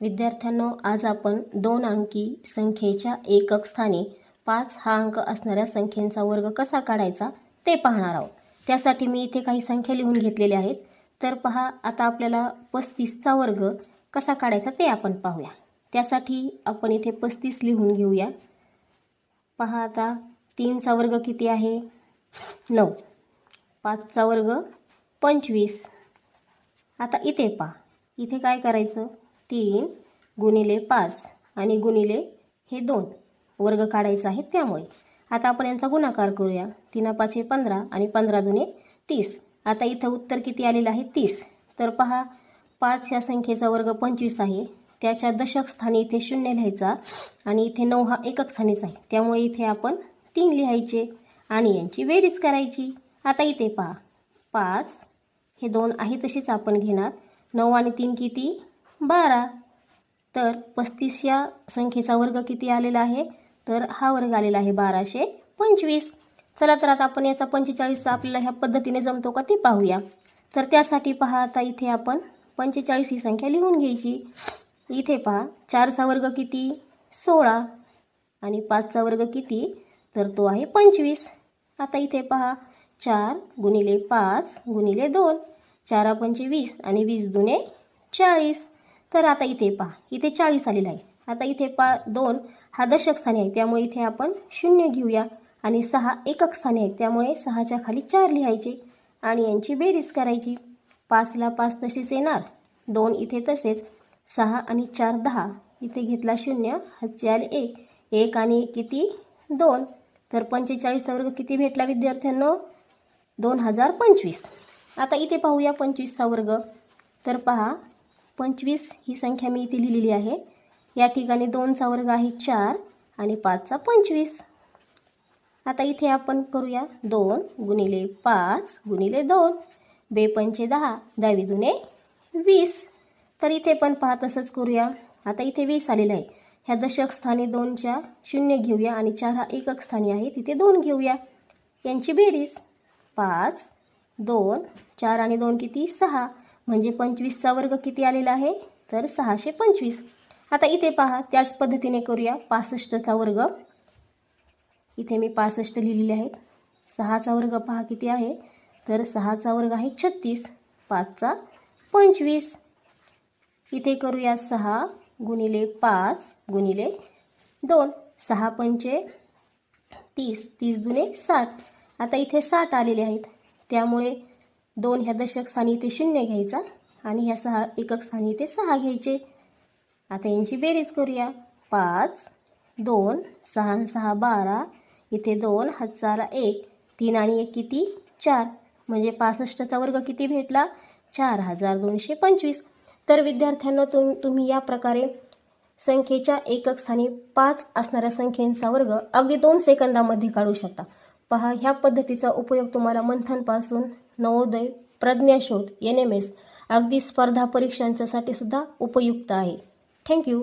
विद्यार्थ्यांनो आज आपण दोन अंकी संख्येच्या एकक स्थानी पाच हा अंक असणाऱ्या संख्येचा वर्ग कसा काढायचा ते पाहणार आहोत. त्यासाठी मी इथे काही संख्या लिहून घेतलेल्या आहेत. तर पहा आता आपल्याला पस्तीसचा वर्ग कसा काढायचा ते आपण पाहूया. त्यासाठी आपण इथे पस्तीस लिहून घेऊया. पहा आता तीनचा वर्ग किती आहे? नऊ. पाचचा वर्ग पंचवीस. आता इथे पहा इथे काय करायचं? तीन गुणिले पाच आणि गुणिले हे दोन. वर्ग काढायचा आहे त्यामुळे. आता आपण यांचा गुणाकार करूया. तिना पाचशे पंधरा आणि पंधरा दुने तीस. आता इथं उत्तर किती आलेलं आहे? तीस. तर पहा पाच ह्या संख्येचा वर्ग पंचवीस आहे. त्याच्या दशक स्थानी इथे शून्य लिहायचा आणि इथे नऊ हा एकक स्थानीच आहे. त्यामुळे इथे आपण तीन लिहायचे आणि यांची बेरीज करायची. आता इथे पहा पाच हे दोन आहे तशीच आपण घेणार. नऊ आणि तीन किती? बारा. तर पस्तीस या संख्येचा वर्ग किती आलेला आहे? तर हा वर्ग आलेला आहे बाराशे पंचवीस. चला तर आता आपण याचा पंचेचाळीसचा आपल्याला ह्या पद्धतीने जमतो का ते पाहूया. तर त्यासाठी पहा आता इथे आपण पंचेचाळीस ही संख्या लिहून घ्यायची. इथे पहा चारचा वर्ग किती? सोळा. आणि पाचचा वर्ग किती? तर तो आहे पंचवीस. आता इथे पहा चार गुणिले पाच गुणिले दोन. चारा पंचे वीस आणि वीस दुने चाळीस. तर आता इथे पहा इथे चाळीस आलेला आहे. आता इथे पा दोन हा दशक स्थानी आहे त्यामुळे इथे आपण शून्य घेऊया. आणि सहा एकक स्थानी आहेत त्यामुळे सहाच्या खाली चार लिहायचे आणि यांची बेरीज करायची. पाचला पाच तसेच येणार दोन इथे तसेच सहा आणि चार दहा. इथे घेतला शून्य हजार एक. एक आणि एक किती? दोन. तर पंचेचाळीसचा वर्ग किती भेटला विद्यार्थ्यांनो? दोन हजार पंचवीस. आता इथे पाहूया पंचवीसचा वर्ग. तर पहा पंचवीस ही संख्या मी इथे लिहिलेली आहे. या ठिकाणी दोनचा वर्ग आहे चार आणि पाचचा पंचवीस. आता इथे आपण करूया दोन गुणिले पाच गुणिले दोन. बेपंचे दहा दहावी दुने वीस. तर इथे पण पहा तसंच करूया. आता इथे वीस आलेलं आहे. ह्या दशक स्थानी दोनच्या शून्य घेऊया आणि चार हा एकक स्थानी आहे. तिथे दोन घेऊया. यांची बेरीज पाच दोन चार आणि दोन किती? सहा. म्हणजे पंचवीसचा वर्ग किती आलेला आहे? तर सहाशे पंचवीस. आता इथे पहा त्याच पद्धतीने करूया. पासष्टचा वर्ग. इथे मी पासष्ट लिहिलेले आहेत. सहाचा वर्ग पहा किती आहे? तर सहाचा वर्ग आहे छत्तीस. पाचचा पंचवीस. इथे करूया सहा गुणिले पाच गुणिले दोन. सहा पंचे तीस. तीस दुने साठ. आता इथे साठ आलेले आहेत. त्यामुळे दोन ह्या दशक स्थानी इथे शून्य घ्यायचा आणि ह्या सहा एकक स्थानी इथे सहा घ्यायचे. आता यांची बेरीज करूया. पाच दोन सहा सहा बारा इथे दोन हजारा एक तीन आणि एक किती? चार. म्हणजे पासष्टचा वर्ग किती भेटला? चार हजार दोनशे पंचवीस. तर विद्यार्थ्यांना तुम तुम्ही या प्रकारे संख्येच्या एकक स्थानी पाच असणाऱ्या संख्येचा वर्ग अगदी दोन सेकंदामध्ये काढू शकता. पहा ह्या पद्धतीचा उपयोग तुम्हाला मंथनपासून नवोदय प्रज्ञाशोध एन एम एस अगदी स्पर्धा परीक्षांच्यासाठी सुद्धा उपयुक्त आहे. थँक्यू